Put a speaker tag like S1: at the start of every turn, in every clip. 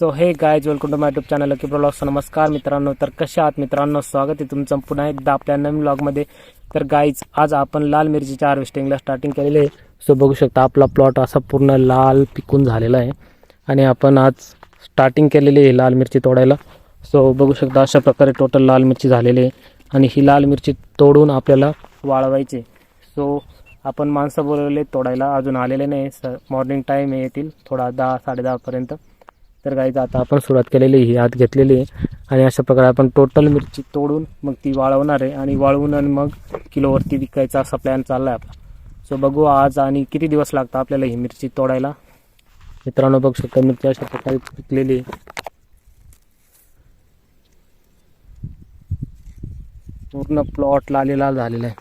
S1: So हे guys welcome to my YouTube channel की blogs नमस्कार मित्रांनो तर कशा आहात मित्रांनो? स्वागत आहे तुमचं पुन्हा एकदा आपल्या नवीन ब्लॉगमध्ये तर गाईज आज आपण लाल मिरचीच्या हार्वेस्टिंगला स्टार्टिंग केलेली आहे. सो बघू शकता आपला प्लॉट असा पूर्ण लाल पिकून झालेला आहे. आणि आपण आज स्टार्टिंग केलेली आहे लाल मिरची तोडायला. सो बघू शकता अशा प्रकारे टोटल लाल मिरची झालेली आहे. आणि ही लाल मिरची तोडून आपल्याला वाळवायची सो आपण माणसं बोलवले तोडायला अजून आलेले नाही. स मॉर्निंग टाईम येतील थोडा दहा साडेदहापर्यंत तर गाईज आता आपण सुरुवात केलेली ही आत घेतलेली आहे. आणि अशा प्रकारे आपण टोटल मिरची तोडून मग ती वाळवणार आहे. आणि वाळवून आणि मग किलोवरती विकायचा असा प्लॅन चालला आहे आपला. सो बघू आज आणि किती दिवस लागतात आपल्याला ही मिरची तोडायला. मित्रांनो बघू शकता मिरची अशा प्रकारे पिकलेली आहे. पूर्ण प्लॉट लालेला झालेला आहे.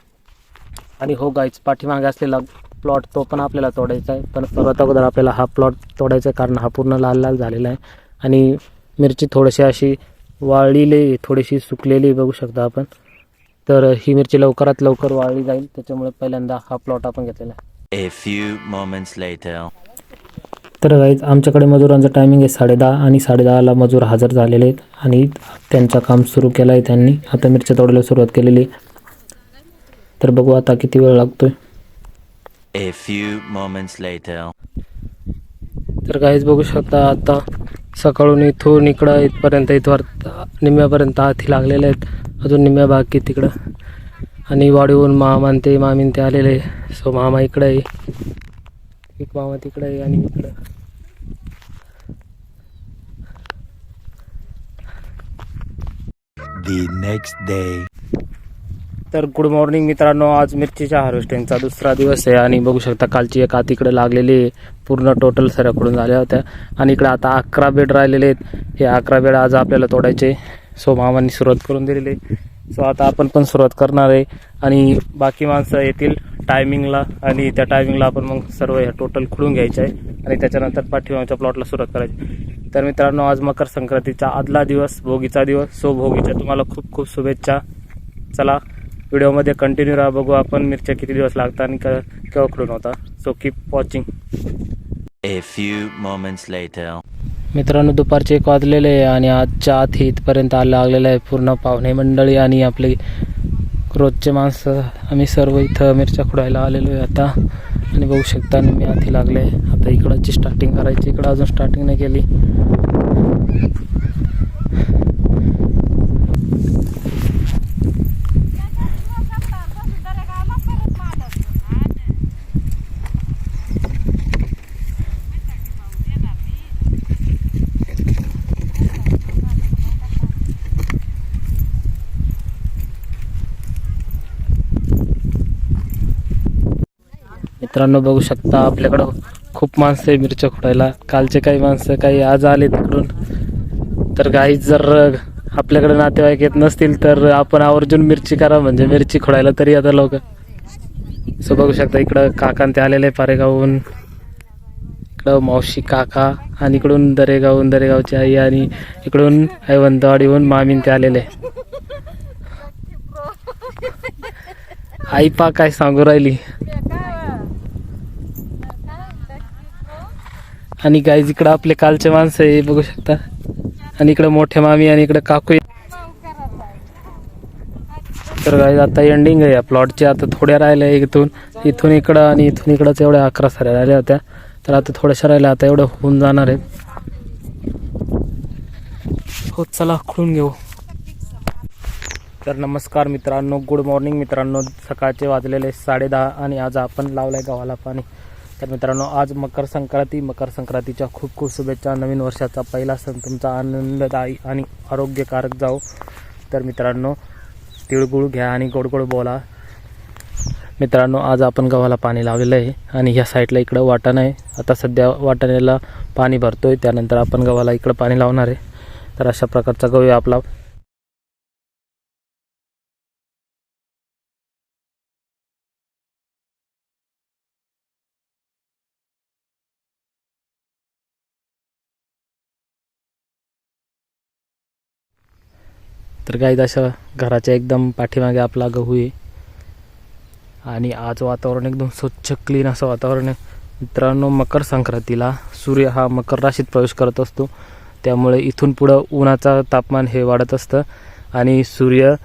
S1: आणि हो गाईच पाठीमागे असलेला प्लॉट तो पण आपल्याला तोडायचा आहे. पण सर्वात अगोदर आपल्याला हा प्लॉट तोडायचा आहे कारण हा पूर्ण लाल लाल झालेला आहे. आणि मिरची थोडीशी अशी वाळलेली थोडीशी सुकलेली बघू शकता आपण. तर ही मिरची लवकरात लवकर वाळली जाईल. त्याच्यामुळे पहिल्यांदा हा प्लॉट आपण घेतलेला आहे.
S2: A few moments later.
S1: तर गाईज आमच्याकडे मजुरांचं टायमिंग आहे साडेदहा आणि साडेदहाला मजूर हजर झालेले आहेत. आणि त्यांचं काम सुरू केलं आहे त्यांनी. आता मिरच्या तोडायला सुरुवात केलेली आहे. तर बघू आता किती वेळ लागतोय.
S2: A few moments later.
S1: तर काहीच बघू शकता आता सकाळून इथून इकडं इथपर्यंत इथवर निम्म्यापर्यंत हाती लागलेले आहेत. अजून निम्म्या बाकी तिकडं. आणि वाढवून मामा आणि ते मामीन ते आलेले सो मामा इकडं आहे. एक मामा तिकडं आहे आणि इकडं.
S2: The next day.
S1: तर गुड मॉर्निंग मित्रांनो आज मिरचीच्या हार्वेस्टिंगचा दुसरा दिवस आहे आणि बघू शकता कालची एक आत इकडे लागलेली आहे. पूर्ण टोटल सऱ्याकडून झाल्या होत्या. आणि इकडे आता अकरा बेड राहिलेले आहेत. हे अकरा बेड आज आपल्याला तोडायचे सो मामांनी सुरुवात करून दिलेली आहे. सो आता आपण पण सुरुवात करणार आहे. आणि बाकी माणसं येतील टायमिंगला आणि त्या टायमिंगला आपण मग सर्व ह्या टोटल खुडून घ्यायचे आहे. आणि त्याच्यानंतर पाठीमागच्या प्लॉटला सुरुवात करायची तर मित्रांनो आज मकर संक्रांतीचा आदला दिवस भोगीचा दिवस. सो भोगीच्या तुम्हाला खूप खूप शुभेच्छा. चला व्हिडिओमध्ये कंटिन्यू राहा बघू आपण मिरच्या किती दिवस लागतात आणि क- केव्हा खुडून होता so keep watching
S2: A few moments later.
S1: मित्रांनो दुपारचे एक वाजलेले आहे आणि आजच्या आत हे इथपर्यंत आलं लागलेलं आहे पूर्ण पाहुणे मंडळी आणि आपले रोजचे माणसं. आम्ही सर्व इथं मिरच्या खुडायला आलेलो आहे आता. आणि बघू शकता मी आधी लागले आता इकडची स्टार्टिंग करायची इकडं अजून स्टार्टिंग नाही केली. मित्रांनो बघू शकता आपल्याकडं खूप माणसं आहे मिरच्या खुडायला. कालचे काही माणसं काही आज आले तिकडून तर काही जर आपल्याकडे नातेवाईक येत नसतील तर आपण आवर्जून मिरची करा म्हणजे मिरची खुडायला तरी आता लोक. सो बघू शकता इकडं काका ते आलेले पारेगावहून. इकडं मावशी काका आणि इकडून दरेगावहून दरेगावची आई आणि इकडून ऐवंतवाडीहून मामीन ते आलेले आई पा काय सांगू राहिली. आणि गाईज इकडं आपले कालचे माणसं आहे बघू शकता. आणि इकडं मोठे मामी आणि इकडं काकू आहे. तर गाईज आता एंडिंग आहे या प्लॉटची आता थोड्या राहिल्या इथून. इथून इकडं आणि इथून इकडंच एवढ्या अकरा साऱ्या राहिल्या होत्या. तर आता थोड्याशा राहिल्या आता एवढं होऊन जाणार आहेत हो चला खुळून घेऊ. तर नमस्कार मित्रांनो गुड मॉर्निंग मित्रांनो. सकाळचे वाजलेले साडे दहा आणि आज आपण लावलाय गावाला पाणी. तर मित्रांनो आज मकर संक्रांती मकर संक्रांतीच्या खूप खूप शुभेच्छा. नवीन वर्षाचा पहिला सण तुमचा आनंददायी आणि आरोग्यकारक जाऊ तर मित्रांनो तिळगुळ घ्या आणि गोडगोड बोला. मित्रांनो आज आपण गव्हाला पाणी लावलेलं आहे आणि ह्या साईडला इकडं वाटाणं आहे. आता सध्या वाटाण्याला पाणी भरतो आहे त्यानंतर आपण गव्हाला इकडं पाणी लावणार आहे. तर अशा प्रकारचा गहू आहे आपला तर काही अशा घराच्या एकदम पाठीमागे आपला गहू आहे. आणि आज वातावरण एकदम स्वच्छ क्लीन असं वातावरण आहे. मित्रांनो मकर संक्रांतीला सूर्य हा मकर राशीत प्रवेश करत असतो. त्यामुळे इथून पुढं उन्हाचा तापमान हे वाढत असतं आणि सूर्य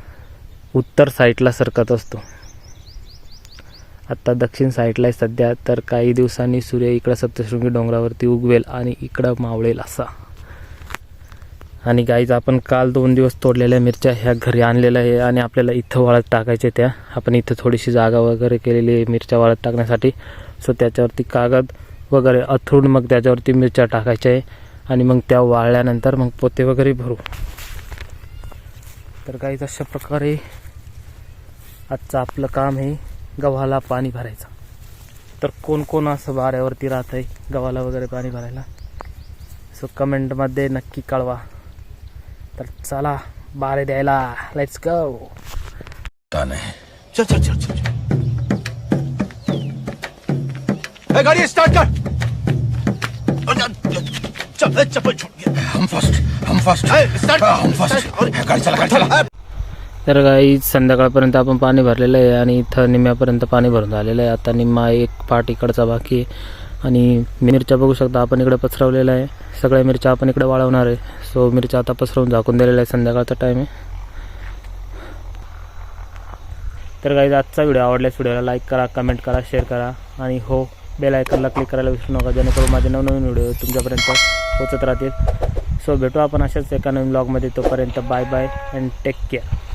S1: उत्तर साईडला सरकत असतो. आत्ता दक्षिण साईडला आहे सध्या तर काही दिवसांनी सूर्य इकडं सप्तशृंगी डोंगरावरती उगवेल आणि इकडं मावळेल असा. आणि गाईज आपण काल दोन दिवस तोडलेल्या मिरच्या ह्या घरी आणलेल्या आहे आणि आपल्याला इथं वाळत टाकायचे त्या. आपण इथं थोडीशी जागा वगैरे केलेली आहे मिरच्या वाळत टाकण्यासाठी. सो त्याच्यावरती कागद वगैरे अथरून मग त्याच्यावरती मिरच्या टाकायच्या आहे. आणि मग त्या वाळल्यानंतर मग पोते वगैरे भरू. तर गाईज अशा प्रकारे आजचं आपलं काम हे गव्हाला पाणी भरायचं. तर कोण कोण असं वाऱ्यावरती राहत आहे गव्हाला वगैरे पाणी भरायला? सो कमेंटमध्ये नक्की कळवा. तर चला बारे द्यायला. लेट्स गो
S3: चल चल चल चल ए, गाड़ी स्टार्ट कर. चप्पल छूट गया
S4: हम फर्स्ट हम फर्स्ट
S3: स्टार्ट
S4: हम फर्स्ट गाड़ी चला गाड़ी चला.
S1: तर काही संध्याकाळपर्यंत आपण पाणी भरलेलं आहे आणि इथं निम्म्यापर्यंत पाणी भरून झालेलं आहे. आता निम्मा एक पाट इकडचा बाकी आहे. आणि मिरच्या बघू शकता आपण इकडे पसरवलेलं आहे. सगळ्या मिरच्या आपण इकडे वाळवणार आहे. सो मिरच्या आता पसरवून झाकून दिलेल्या आहे संध्याकाळचा टाईम आहे. तर काही आजचा व्हिडिओ आवडल्यास व्हिडिओला लाईक करा कमेंट करा शेअर करा. आणि हो बेल आयकनला क्लिक करायला विसरू नका जेणेकरून माझे नवनवीन व्हिडिओ तुमच्यापर्यंत पोचत राहतील. सो भेटू आपण अशाच एका नवीन ब्लॉगमध्ये तोपर्यंत bye bye and take care